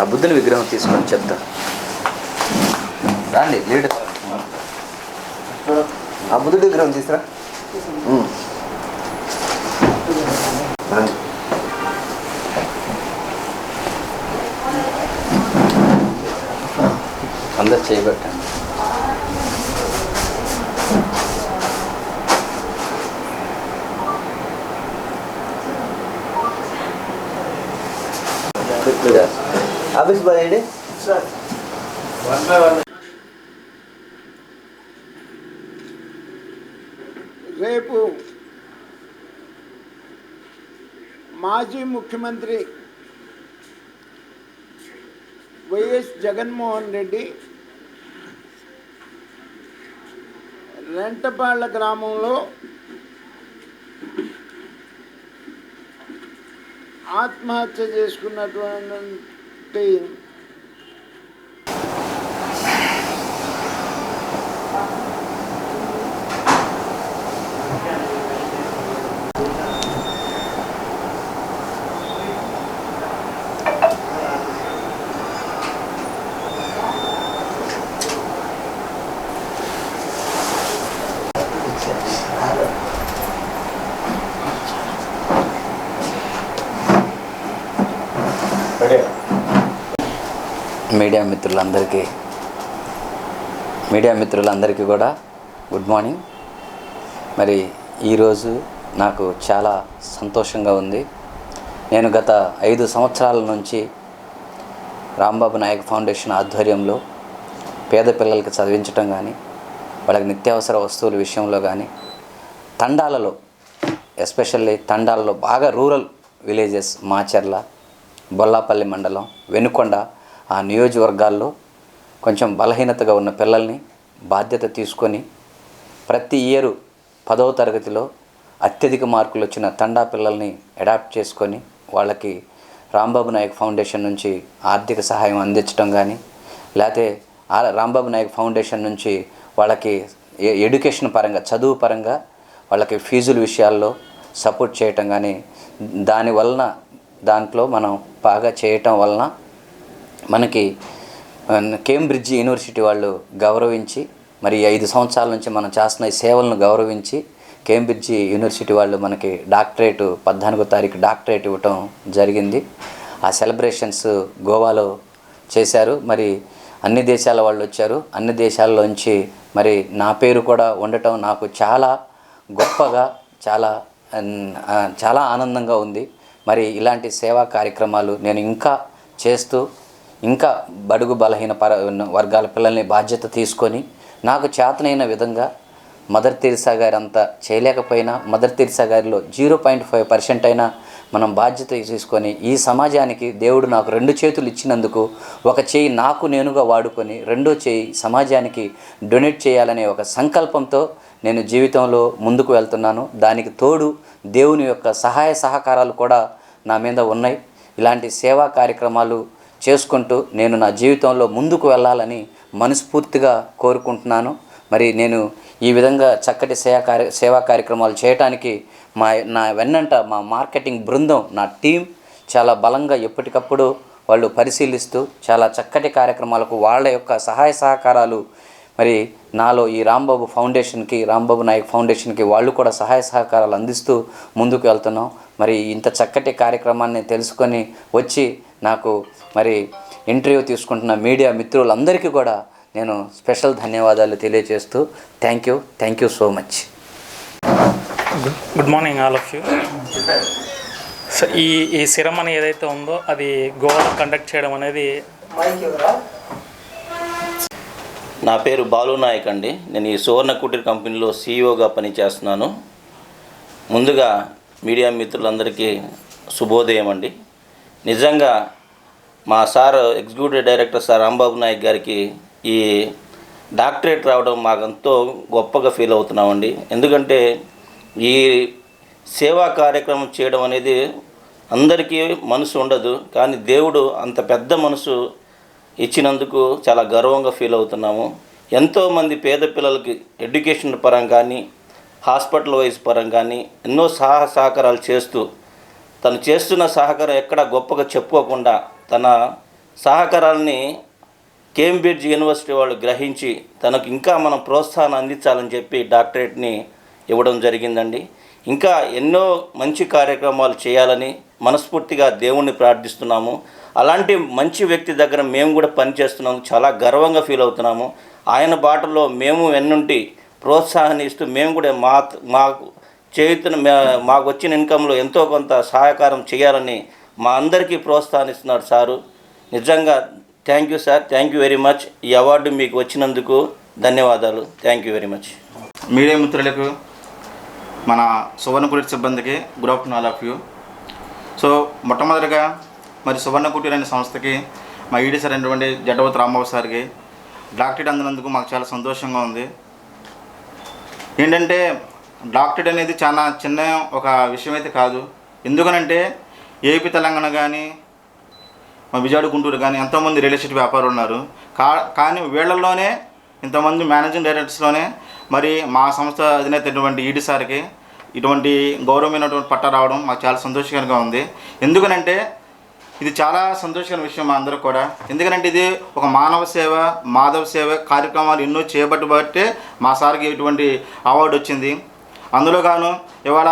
ఆ బుద్ధుని విగ్రహం తీసుకొని చెప్తా రాండి లేడు ఆ బుద్ధుడి విగ్రహం తీసురా అందరు చేయబట్టండి ఆఫీస్ బాయ్ రేపు మాజీ ముఖ్యమంత్రి వైఎస్ జగన్మోహన్ రెడ్డి రెంటపాళ్ళ గ్రామంలో ఆత్మహత్య చేసుకున్నటువంటి 对 మీడియా మిత్రులందరికీ మీడియా మిత్రులందరికీ కూడా గుడ్ మార్నింగ్. మరి ఈరోజు నాకు చాలా సంతోషంగా ఉంది. నేను గత ఐదు సంవత్సరాల నుంచి రాంబాబు నాయక్ ఫౌండేషన్ ఆధ్వర్యంలో పేద పిల్లలకి చదివించటం కానీ వాళ్ళకి నిత్యావసర వస్తువుల విషయంలో కానీ తండాలలో ఎస్పెషల్లీ తండాలలో బాగా రూరల్ విలేజెస్ మాచర్ల బొల్లాపల్లి మండలం వెనుకొండ ఆ నియోజకవర్గాల్లో కొంచెం బలహీనతగా ఉన్న పిల్లల్ని బాధ్యత తీసుకొని ప్రతి ఇయరు పదవ తరగతిలో అత్యధిక మార్కులు వచ్చిన తండా పిల్లల్ని అడాప్ట్ చేసుకొని వాళ్ళకి రాంబాబు నాయక్ ఫౌండేషన్ నుంచి ఆర్థిక సహాయం అందించడం కానీ లేకపోతే ఆ రాంబాబు నాయక్ ఫౌండేషన్ నుంచి వాళ్ళకి ఎ- ఎడ్యుకేషన్ పరంగా చదువు పరంగా వాళ్ళకి ఫీజుల విషయాల్లో సపోర్ట్ చేయటం కానీ దాని వలన దాంట్లో మనం బాగా చేయటం వలన మనకి కేంబ్రిడ్జ్ యూనివర్సిటీ వాళ్ళు గౌరవించి మరి ఐదు సంవత్సరాల నుంచి మనం చేస్తున్న ఈ సేవలను గౌరవించి కేంబ్రిడ్జ్ యూనివర్సిటీ వాళ్ళు మనకి డాక్టరేట్ పద్నాలుగో తారీఖు డాక్టరేట్ ఇవ్వటం జరిగింది. ఆ సెలబ్రేషన్స్ గోవాలో చేశారు. మరి అన్ని దేశాల వాళ్ళు వచ్చారు. అన్ని దేశాల్లోంచి మరి నా పేరు కూడా ఉండటం నాకు చాలా గొప్పగా చాలా చాలా ఆనందంగా ఉంది. మరి ఇలాంటి సేవా కార్యక్రమాలు నేను ఇంకా చేస్తూ ఇంకా బడుగు బలహీన పర వర్గాల పిల్లల్ని బాధ్యత తీసుకొని నాకు చేతనైన విధంగా మదర్ తెరిసా గారు అంతా చేయలేకపోయినా మదర్ తెరిసా గారిలో జీరో పాయింట్ ఫైవ్ పర్సెంట్ అయినా మనం బాధ్యత తీసుకొని ఈ సమాజానికి దేవుడు నాకు రెండు చేతులు ఇచ్చినందుకు ఒక చేయి నాకు నేనుగా వాడుకొని రెండో చేయి సమాజానికి డొనేట్ చేయాలనే ఒక సంకల్పంతో నేను జీవితంలో ముందుకు వెళ్తున్నాను. దానికి తోడు దేవుని యొక్క సహాయ సహకారాలు కూడా నా మీద ఉన్నాయి. ఇలాంటి సేవా కార్యక్రమాలు చేసుకుంటూ నేను నా జీవితంలో ముందుకు వెళ్ళాలని మనస్ఫూర్తిగా కోరుకుంటున్నాను. మరి నేను ఈ విధంగా చక్కటి సేవా కార్య సేవా కార్యక్రమాలు చేయటానికి మా నా వెన్నంట మా మార్కెటింగ్ బృందం నా టీం చాలా బలంగా ఎప్పటికప్పుడు వాళ్ళు పరిశీలిస్తూ చాలా చక్కటి కార్యక్రమాలకు వాళ్ళ యొక్క సహాయ సహకారాలు మరి నాలో ఈ రాంబాబు ఫౌండేషన్కి రాంబాబు నాయక్ ఫౌండేషన్కి వాళ్ళు కూడా సహాయ సహకారాలు అందిస్తూ ముందుకు వెళ్తున్నాం. మరి ఇంత చక్కటి కార్యక్రమాన్ని తెలుసుకొని వచ్చి నాకు మరి ఇంటర్వ్యూ తీసుకుంటున్న మీడియా మిత్రులందరికీ కూడా నేను స్పెషల్ ధన్యవాదాలు తెలియజేస్తూ thank you thank you so much. Good morning all of you. So ఈ ఈ సిరమని ఏదైతే ఉందో అది గోవాలో కండక్ట్ చేయడం అనేది నా పేరు బాలు నాయక్ అండి. నేను ఈ సువర్ణ కుటీర్ కంపెనీలో సీఈఓగా పనిచేస్తున్నాను. ముందుగా మీడియా మిత్రులందరికీ శుభోదయం అండి. నిజంగా మా sir executive director sir Rambabu Naik గారికి ఈ డాక్టరేట్ రావడం మాకెంతో గొప్పగా ఫీల్ అవుతున్నామండి. ఎందుకంటే ఈ సేవా కార్యక్రమం చేయడం అనేది అందరికీ మనసు ఉండదు కానీ దేవుడు అంత పెద్ద మనసు ఇచ్చినందుకు చాలా గర్వంగా ఫీల్ అవుతున్నాము. ఎంతోమంది పేద పిల్లలకి ఎడ్యుకేషన్ పరం కానీ హాస్పిటల్ వైజ్ పరం కానీ ఎన్నో సహాయ సహకారాలు చేస్తూ తను చేస్తున్న సహకారం ఎక్కడ గొప్పగా చెప్పుకోకుండా తన సహకారాన్ని కేంబ్రిడ్జ్ యూనివర్సిటీ వాళ్ళు గ్రహించి తనకు ఇంకా మనం ప్రోత్సాహం అందించాలని చెప్పి డాక్టరేట్ని ఇవ్వడం జరిగిందండి. ఇంకా ఎన్నో మంచి కార్యక్రమాలు చేయాలని మనస్ఫూర్తిగా దేవుణ్ణి ప్రార్థిస్తున్నాము. అలాంటి మంచి వ్యక్తి దగ్గర మేము కూడా పనిచేస్తున్నాము. చాలా గర్వంగా ఫీల్ అవుతున్నాము. ఆయన బాటలో మేము ఎన్నుంటి ప్రోత్సాహాన్ని ఇస్తూ మేము కూడా మా మాకు చేయుతున్న మాకు వచ్చిన ఇన్కంలో ఎంతో కొంత సహకారం చేయాలని మా అందరికీ ప్రోత్సాహనిస్తున్నాడు సారు. నిజంగా thank you sir thank you very much ఈ అవార్డు మీకు వచ్చినందుకు ధన్యవాదాలు. Thank you very much media మిత్రులకు మన సువర్ణకుటీర సిబ్బందికి good afternoon all of you so మొట్టమొదటిగా మరి సువర్ణకుటీర అనే సంస్థకి మా ఈడీ సార్ అయినటువంటి జడవతి రాంబాబు సార్కి డాక్టరేట్ అందినందుకు మాకు చాలా సంతోషంగా ఉంది. ఏంటంటే డాక్టరేట్ అనేది చాలా చిన్న ఒక విషయం అయితే కాదు. ఎందుకనంటే ఏపీ తెలంగాణ కానీ మా విజయవాడ గుంటూరు కానీ ఎంతోమంది రియల్ ఎస్టేట్ వ్యాపారులు ఉన్నారు. కా కానీ వీళ్ళల్లోనే ఇంతమంది మేనేజింగ్ డైరెక్టర్స్లోనే మరి మా సంస్థ అధినేత ఇటువంటి ఈడీ సార్కి ఇటువంటి గౌరవమైనటువంటి పట్ట రావడం మాకు చాలా సంతోషకరంగా ఉంది. ఎందుకనంటే ఇది చాలా సంతోషకరమైన విషయం మా అందరూ కూడా. ఎందుకంటే ఇది ఒక మానవ సేవ మాధవ సేవ కార్యక్రమాలు ఎన్నో చేయబట్టి మా సార్కి ఇటువంటి అవార్డు వచ్చింది. అందులో గాను ఇవాళ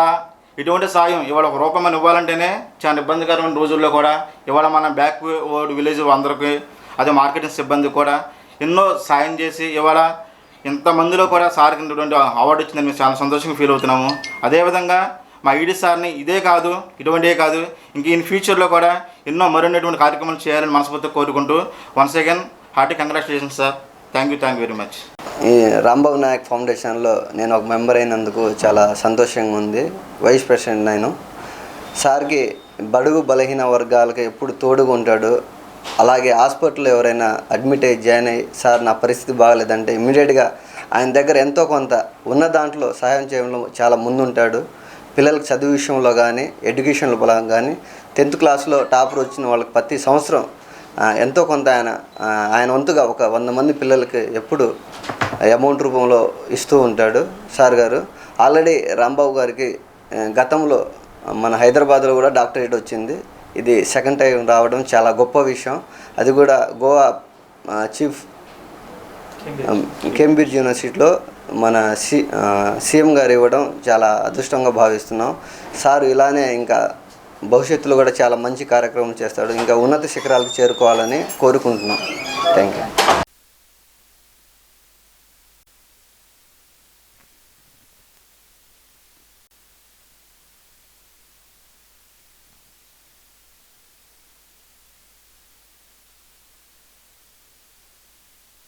ఇటువంటి సాయం ఇవాళ ఒక రూపాయి ఇవ్వాలంటేనే చాలా ఇబ్బందికరమైన రోజుల్లో కూడా ఇవాళ మన బ్యాక్ వర్డ్ విలేజ్ అందరికీ అదే మార్కెటింగ్ సిబ్బంది కూడా ఎన్నో సాయం చేసి ఇవాళ ఇంతమందిలో కూడా సార్కి ఇటువంటి అవార్డు వచ్చిందని మేము చాలా సంతోషంగా ఫీల్ అవుతున్నాము. అదేవిధంగా మా ఈడీ సార్ని ఇదే కాదు ఇటువంటివే కాదు ఇంక ఇన్ ఫ్యూచర్లో కూడా ఎన్నో మరిన్నటువంటి కార్యక్రమాలు చేయాలని మనస్ఫూర్తిగా కోరుకుంటూ once again hearty congratulations sir. Thank you thank you very much. ఈ రాంబాబు నాయక్ ఫౌండేషన్లో నేను ఒక మెంబర్ అయినందుకు చాలా సంతోషంగా ఉంది వైస్ ప్రెసిడెంట్ నేను. సార్కి బడుగు బలహీన వర్గాలకు ఎప్పుడు తోడుగా ఉంటాడు అలాగే హాస్పిటల్లో ఎవరైనా అడ్మిట్ అయ్యి జాయిన్ అయ్యి సార్ నా పరిస్థితి బాగాలేదంటే ఇమ్మీడియట్గా ఆయన దగ్గర ఎంతో కొంత ఉన్న దాంట్లో సహాయం చేయడంలో చాలా ముందుంటాడు. పిల్లలకి చదువు విషయంలో కానీ ఎడ్యుకేషన్ల పరంగా కానీ టెన్త్ క్లాస్లో టాపర్ వచ్చిన వాళ్ళకి ప్రతి సంవత్సరం ఎంతో కొంత ఆయన ఆయన వంతుగా ఒక వంద మంది పిల్లలకి ఎప్పుడు అమౌంట్ రూపంలో ఇస్తూ ఉంటాడు సార్ గారు. ఆల్రెడీ రాంబాబు గారికి గతంలో మన హైదరాబాద్లో కూడా డాక్టరేట్ వచ్చింది. ఇది సెకండ్ టైం రావడం చాలా గొప్ప విషయం. అది కూడా గోవా చీఫ్ కేంబ్రిడ్జ్. యూనివర్సిటీలో మన సి సీఎం గారు ఇవ్వడం చాలా అదృష్టంగా భావిస్తున్నాం. సార్ ఇలానే ఇంకా భవిష్యత్తులో కూడా చాలా మంచి కార్యక్రమం చేస్తాడు. ఇంకా ఉన్నత శిఖరాలకు చేరుకోవాలని కోరుకుంటున్నాం. Thank you